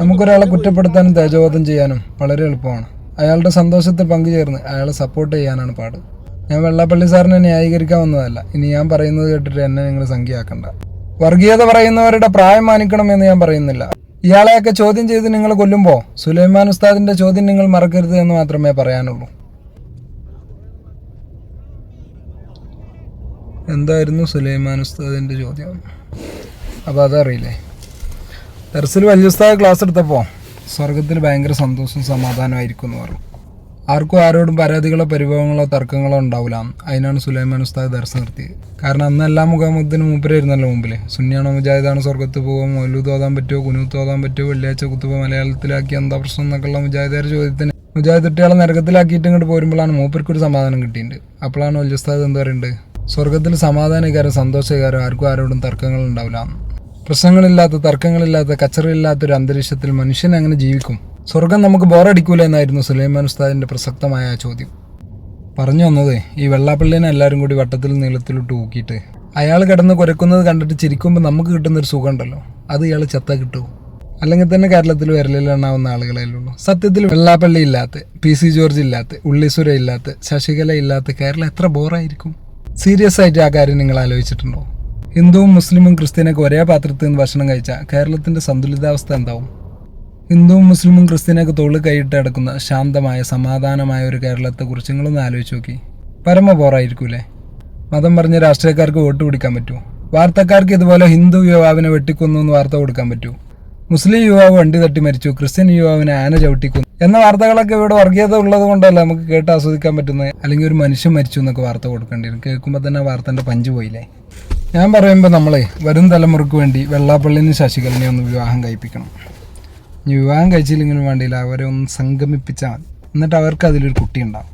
നമുക്കൊരാളെ കുറ്റപ്പെടുത്താനും തേജോവധം ചെയ്യാനും വളരെ എളുപ്പമാണ്. അയാളുടെ സന്തോഷത്തിൽ പങ്കുചേർന്ന് അയാളെ സപ്പോർട്ട് ചെയ്യാനാണ് പാട്. ഞാൻ വെള്ളാപ്പള്ളി സാറിനെ ന്യായീകരിക്കാൻ വന്നതല്ല. ഇനി ഞാൻ പറയുന്നത് കേട്ടിട്ട് എന്നെ നിങ്ങൾ സംഖ്യയാക്കണ്ട. വർഗീയത പറയുന്നവരുടെ പ്രായം മാനിക്കണം എന്ന് ഞാൻ പറയുന്നില്ല. ഇയാളെയൊക്കെ ചോദ്യം ചെയ്ത് നിങ്ങൾ കൊല്ലുമ്പോൾ സുലൈമാൻ ഉസ്താദിന്റെ ചോദ്യം നിങ്ങൾ മറക്കരുത് എന്ന് മാത്രമേ പറയാനുള്ളൂ. എന്തായിരുന്നു സുലൈമാൻ ഉസ്താദിന്റെ ചോദ്യം? അപ്പോൾ അതറിയില്ലേ? ദർസിൽ വലിയ ഉസ്താദ് ക്ലാസ് എടുത്തപ്പോൾ സ്വർഗത്തിൽ ഭയങ്കര സന്തോഷവും സമാധാനമായിരിക്കും എന്ന് പറഞ്ഞു. ആർക്കും ആരോടും പരാതികളോ പരിഭവങ്ങളോ തർക്കങ്ങളോ ഉണ്ടാവില്ല. അതിനാണ് സുലൈമാൻ ഉസ്താദ് ദർസ് നിർത്തിയത്. കാരണം അന്ന് എല്ലാ മുഖാമുഖത്തിനും മൂപ്പരായിരുന്നല്ലോ മുമ്പിൽ സുന്നിയാണോ മുജാഹിദാണ് സ്വർഗത്ത് പോകുമോ മൗലൂദ് ഓതാൻ പറ്റുമോ കുനൂത്ത് ഓതാൻ പറ്റുമോ വെള്ളിയാഴ്ച കുത്തുമ്പോൾ മലയാളത്തിലാക്കി എന്താ പ്രശ്നം എന്നൊക്കെയുള്ള മുജാഹിദാരുടെ ചോദ്യത്തിന് മുജാഹിദ് കുട്ടികളെ നരകത്തിലാക്കിയിട്ട് ഇങ്ങോട്ട് പോരുമ്പോഴാണ് മൂപ്പർക്കൊരു സമാധാനം കിട്ടിയിട്ടുണ്ട്. അപ്പോഴാണ് വലിയ ഉസ്താദ് എന്താ പറയുന്നത്? സ്വർഗത്തിൽ സമാധാനകാരം സന്തോഷകാരം ആർക്കും ആരോടും തർക്കങ്ങൾ ഉണ്ടാവില്ല. പ്രശ്നങ്ങളില്ലാത്ത തർക്കങ്ങളില്ലാത്ത കച്ചറയില്ലാത്ത ഒരു അന്തരീക്ഷത്തിൽ മനുഷ്യൻ എങ്ങനെ ജീവിക്കും? സ്വർഗം നമുക്ക് ബോറടിക്കൂല എന്നായിരുന്നു സുലൈമാൻ ഉസ്താദിന്റെ പ്രസക്തമായ ചോദ്യം. പറഞ്ഞു വന്നത് ഈ വെള്ളാപ്പള്ളിനെ എല്ലാവരും കൂടി വട്ടത്തിൽ നീളത്തിലിട്ട് ഊക്കിയിട്ട്. അയാൾ കിടന്ന് കുരക്കുന്നത് കണ്ടിട്ട് ചിരിക്കുമ്പോൾ നമുക്ക് കിട്ടുന്ന ഒരു സുഖം ഉണ്ടല്ലോ അത് ഇയാൾ ചത്ത കിട്ടുമോ? അല്ലെങ്കിൽ തന്നെ കേരളത്തിൽ വിരലിലെണ്ണാവുന്ന ആളുകളെയുള്ളൂ സത്യത്തിൽ വെള്ളാപ്പള്ളി ഇല്ലാത്ത പി സി ജോർജ് ഇല്ലാത്ത ഉള്ളിസുര ഇല്ലാത്ത ശശികല ഇല്ലാത്ത കേരളം എത്ര ബോറായിരിക്കും? സീരിയസ് ആയിട്ട് ആ കാര്യം നിങ്ങൾ ആലോചിച്ചിട്ടുണ്ടോ? ഹിന്ദുവും മുസ്ലിമും ക്രിസ്ത്യനൊക്കെ ഒരേ പാത്രത്തിൽ നിന്ന് ഭക്ഷണം കഴിച്ചാൽ കേരളത്തിന്റെ സന്തുലിതാവസ്ഥ എന്താവും? ഹിന്ദുവും മുസ്ലിമും ക്രിസ്ത്യനൊക്കെ തൊള്ളി കൈയിട്ട് അടക്കുന്ന ശാന്തമായ സമാധാനമായ ഒരു കേരളത്തെക്കുറിച്ച് നിങ്ങളൊന്ന് ആലോചിച്ച് നോക്കി. പരമ പോറായിരിക്കൂലേ? മതം പറഞ്ഞ രാഷ്ട്രീയക്കാർക്ക് വോട്ട് പിടിക്കാൻ പറ്റുമോ? വാർത്തക്കാർക്ക് ഇതുപോലെ ഹിന്ദു യുവാവിനെ വെട്ടിക്കൊന്നു എന്ന് വാർത്ത കൊടുക്കാൻ പറ്റൂ മുസ്ലിം യുവാവ് വണ്ടി തട്ടി മരിച്ചു ക്രിസ്ത്യൻ യുവാവിനെ ആന ചവിട്ടിക്കുന്നു എന്ന വാർത്തകളൊക്കെ ഇവിടെ വർഗീയത ഉള്ളത് കൊണ്ടല്ല നമുക്ക് കേട്ട് ആസ്വദിക്കാൻ പറ്റുന്നത്? അല്ലെങ്കിൽ ഒരു മനുഷ്യൻ മരിച്ചു എന്നൊക്കെ വാർത്ത കൊടുക്കേണ്ടി വരും. കേൾക്കുമ്പോൾ തന്നെ വാർത്തന്റെ പഞ്ച് പോയില്ലേ? ഞാൻ പറയുമ്പോൾ നമ്മളെ വരും തലമുറയ്ക്ക് വേണ്ടി വെള്ളാപ്പള്ളിനും ശശികലനെ ഒന്ന് വിവാഹം കഴിപ്പിക്കണം. ഇനി വിവാഹം കഴിച്ചില്ലെങ്കിലും വേണ്ടിയില്ല അവരെ ഒന്ന് സംഗമിപ്പിച്ചാൽ മതി. എന്നിട്ട് അവർക്ക് അതിലൊരു കുട്ടി ഉണ്ടാവും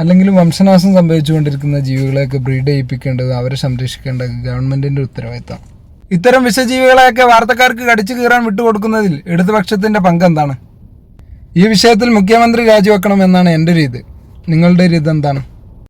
അല്ലെങ്കിൽ വംശനാശം സംഭവിച്ചുകൊണ്ടിരിക്കുന്ന ജീവികളെയൊക്കെ ബ്രീഡ് ചെയ്യിപ്പിക്കേണ്ടത് അവരെ സംരക്ഷിക്കേണ്ടത് ഗവൺമെന്റിന്റെ ഉത്തരവാദിത്തം. ഇത്തരം വിഷജീവികളെയൊക്കെ വാർത്തക്കാർക്ക് കടിച്ചു കീറാൻ വിട്ടുകൊടുക്കുന്നതിൽ ഇടതുപക്ഷത്തിന്റെ പങ്ക് എന്താണ്? ഈ വിഷയത്തിൽ മുഖ്യമന്ത്രി രാജിവെക്കണം എന്നാണ് എന്റെ ഒരു ഇത് നിങ്ങളുടെ ഒരു ഇത് എന്താണ്?